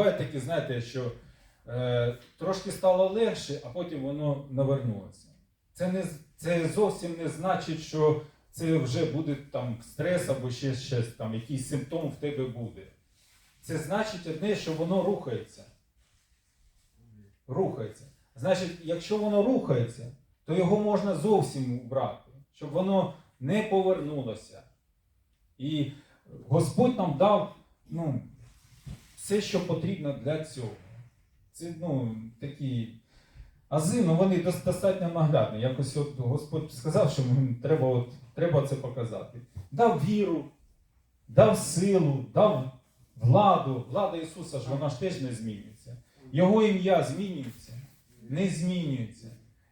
буває таке, знаєте, що е, трошки стало легше, а потім воно навернулося. Це, не, це зовсім не значить, що це вже буде там стрес або ще щось там, якийсь симптом в тебе буде. Це значить одне, що воно рухається. Рухається. Значить, якщо воно рухається, то його можна зовсім убрати, щоб воно не повернулося. І Господь нам дав ну, все, що потрібно для цього. Це ну, такі ази, ну вони достатньо наглядні. Якось от Господь сказав, що треба, от, треба це показати. Дав віру, дав силу, дав владу. Влада Ісуса ж вона ж теж не змінюється. Його ім'я змінюється, не змінюється.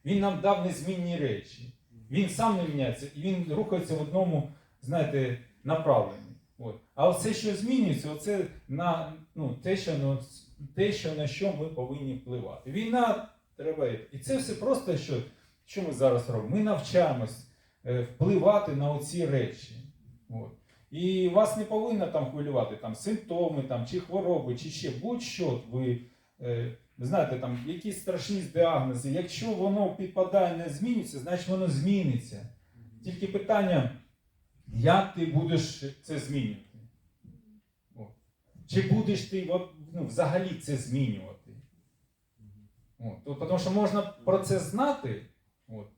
Він нам дав незмінні речі. Він сам не міняється, і він рухається в одному, знаєте, направленні. От. А все, що змінюється, це на ну, те, що, на- те, що на що ми повинні впливати. Війна треба. І це все просто, що, що ми зараз робимо. Ми навчаємось е, впливати на оці речі. От. І вас не повинно там хвилювати там, симптоми там, чи хвороби, чи ще будь-що ви. е, знаєте, там якісь страшні діагнози. Якщо воно підпадає, не зміниться, значить воно зміниться. Тільки питання, як ти будеш це змінювати? От. Чи будеш ти от, ну, взагалі це змінювати? От. То- Тому що можна про це знати, от.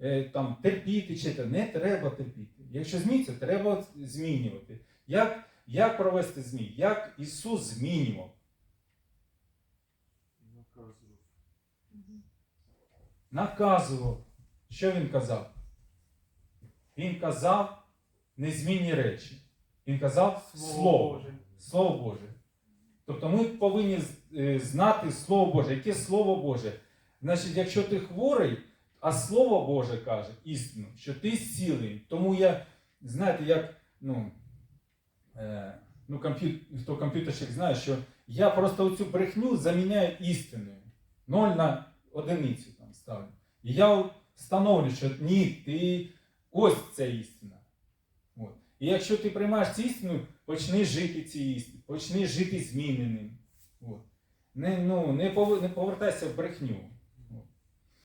Е, там, терпіти чи те. не треба терпіти. Якщо зміниться, треба змінювати. Як, як провести змін? Як Ісус змінював? наказував. Що він казав? Він казав незмінні речі. Він казав Слово. Слово Боже. Тобто ми повинні е, знати Слово Боже. Яке Слово Боже? Значить, якщо ти хворий, а Слово Боже каже істину, що ти зцілений. Тому я, знаєте, як ну, е, ну, комп'ю... хто комп'ютерщик знає, що я просто оцю брехню заміняю істиною. Ноль на одиницю там ставлю. І я встановлю, що ні, ти ось ця істина. І якщо ти приймаєш цю істину, почни жити цією істиною, почни жити зміненим. От. Не, ну, не повертайся в брехню.